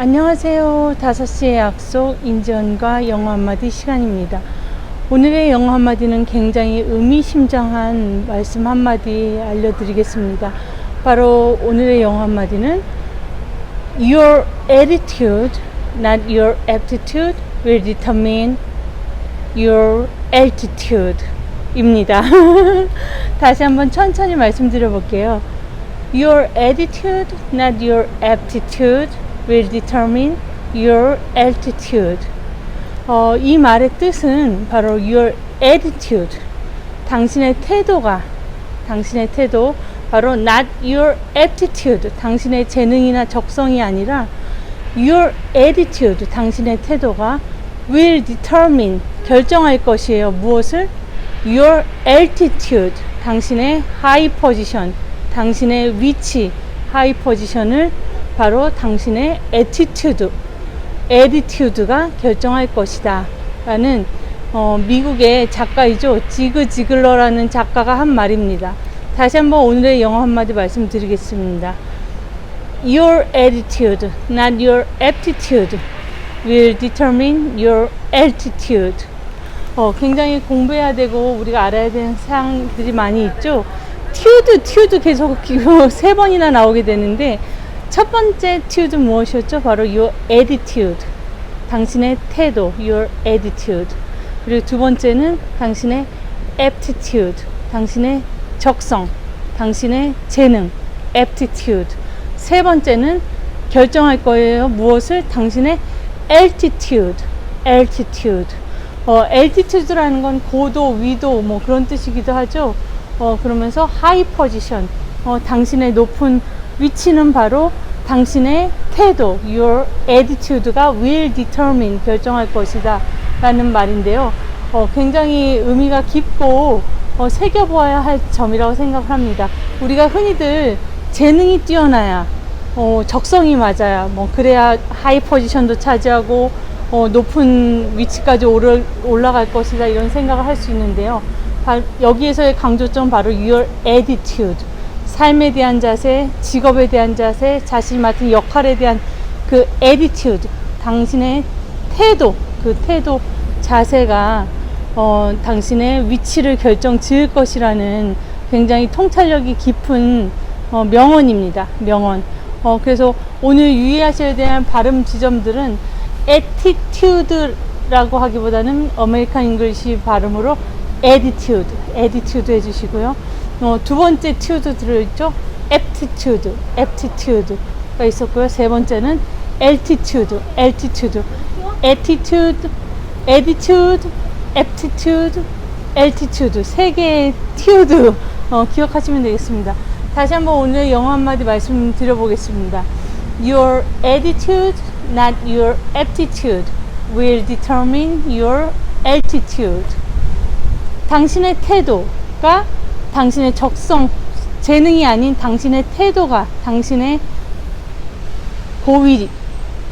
안녕하세요. 5시의 약속 인지원과 영어 한마디 시간입니다. 오늘의 영어 한마디는 굉장히 의미심장한 말씀 한마디 알려드리겠습니다. 바로 오늘의 영어 한마디는 Your attitude, not your aptitude, will determine your altitude 입니다. 다시 한번 천천히 말씀드려 볼게요. Your attitude, not your aptitude, will determine your altitude. 어, 이 말의 뜻은 바로 your attitude, 당신의 태도가, 당신의 태도, 바로 not your aptitude, 당신의 재능이나 적성이 아니라 your attitude, 당신의 태도가 will determine, 결정할 것이에요. 무엇을? your altitude, 당신의 high position, 당신의 위치, high position을 바로 당신의 attitude, attitude가 결정할 것이다. 라는 어, 미국의 작가이죠. 지그 지글러라는 작가가 한 말입니다. 다시 한번 오늘의 영어 한마디 말씀드리겠습니다. Your attitude, not your aptitude, will determine your altitude. 어, 굉장히 공부해야 되고 우리가 알아야 되는 사항들이 많이 있죠. 튜드, 튜드 계속 세 번이나 나오게 되는데 첫 번째 튜드 무엇이었죠? 바로 your attitude. 당신의 태도, your attitude. 그리고 두 번째는 당신의 aptitude. 당신의 적성, 당신의 재능, aptitude. 세 번째는 결정할 거예요. 무엇을? 당신의 altitude, altitude. 어, altitude라는 건 고도, 위도 뭐 그런 뜻이기도 하죠. 어, 그러면서 high position, 어, 당신의 높은 위치는 바로 당신의 태도, your attitude가 will determine, 결정할 것이다. 라는 말인데요. 어, 굉장히 의미가 깊고, 어, 새겨보아야 할 점이라고 생각을 합니다. 우리가 흔히들 재능이 뛰어나야, 어, 적성이 맞아야, 뭐, 그래야 하이 포지션도 차지하고, 어, 높은 위치까지 오르, 올라갈 것이다. 이런 생각을 할 수 있는데요. 바, 여기에서의 강조점 바로 your attitude. 삶에 대한 자세, 직업에 대한 자세, 자신이 맡은 역할에 대한 그 attitude, 당신의 태도, 그 태도, 자세가 어, 당신의 위치를 결정 지을 것이라는 굉장히 통찰력이 깊은 어, 명언입니다. 명언. 어, 그래서 오늘 유의하셔야 되는 발음 지점들은 attitude라고 하기보다는 어메리칸 잉글리시 발음으로 attitude, attitude 해주시고요. 어, 두 번째 tude 들어있죠? aptitude, aptitude가 있었고요. 세 번째는 altitude, altitude, attitude, attitude, aptitude, altitude 세 개의 tude 어, 기억하시면 되겠습니다. 다시 한번 오늘 영어 한마디 말씀드려 보겠습니다. Your attitude, not your aptitude, will determine your altitude. 당신의 태도가 당신의 적성, 재능이 아닌 당신의 태도가 당신의 고위,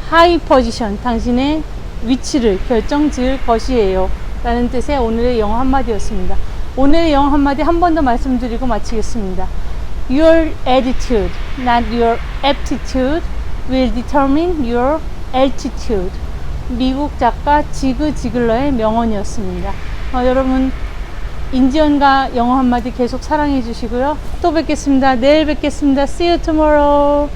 하이 포지션, 당신의 위치를 결정 지을 것이에요. 라는 뜻의 오늘의 영어 한마디였습니다. 오늘의 영어 한마디 한 번 더 말씀드리고 마치겠습니다. Your attitude, not your aptitude, will determine your altitude. 미국 작가 지그 지글러의 명언이었습니다. 어, 여러분 인지연과 영어 한마디 계속 사랑해 주시고요. 또 뵙겠습니다. 내일 뵙겠습니다. See you tomorrow.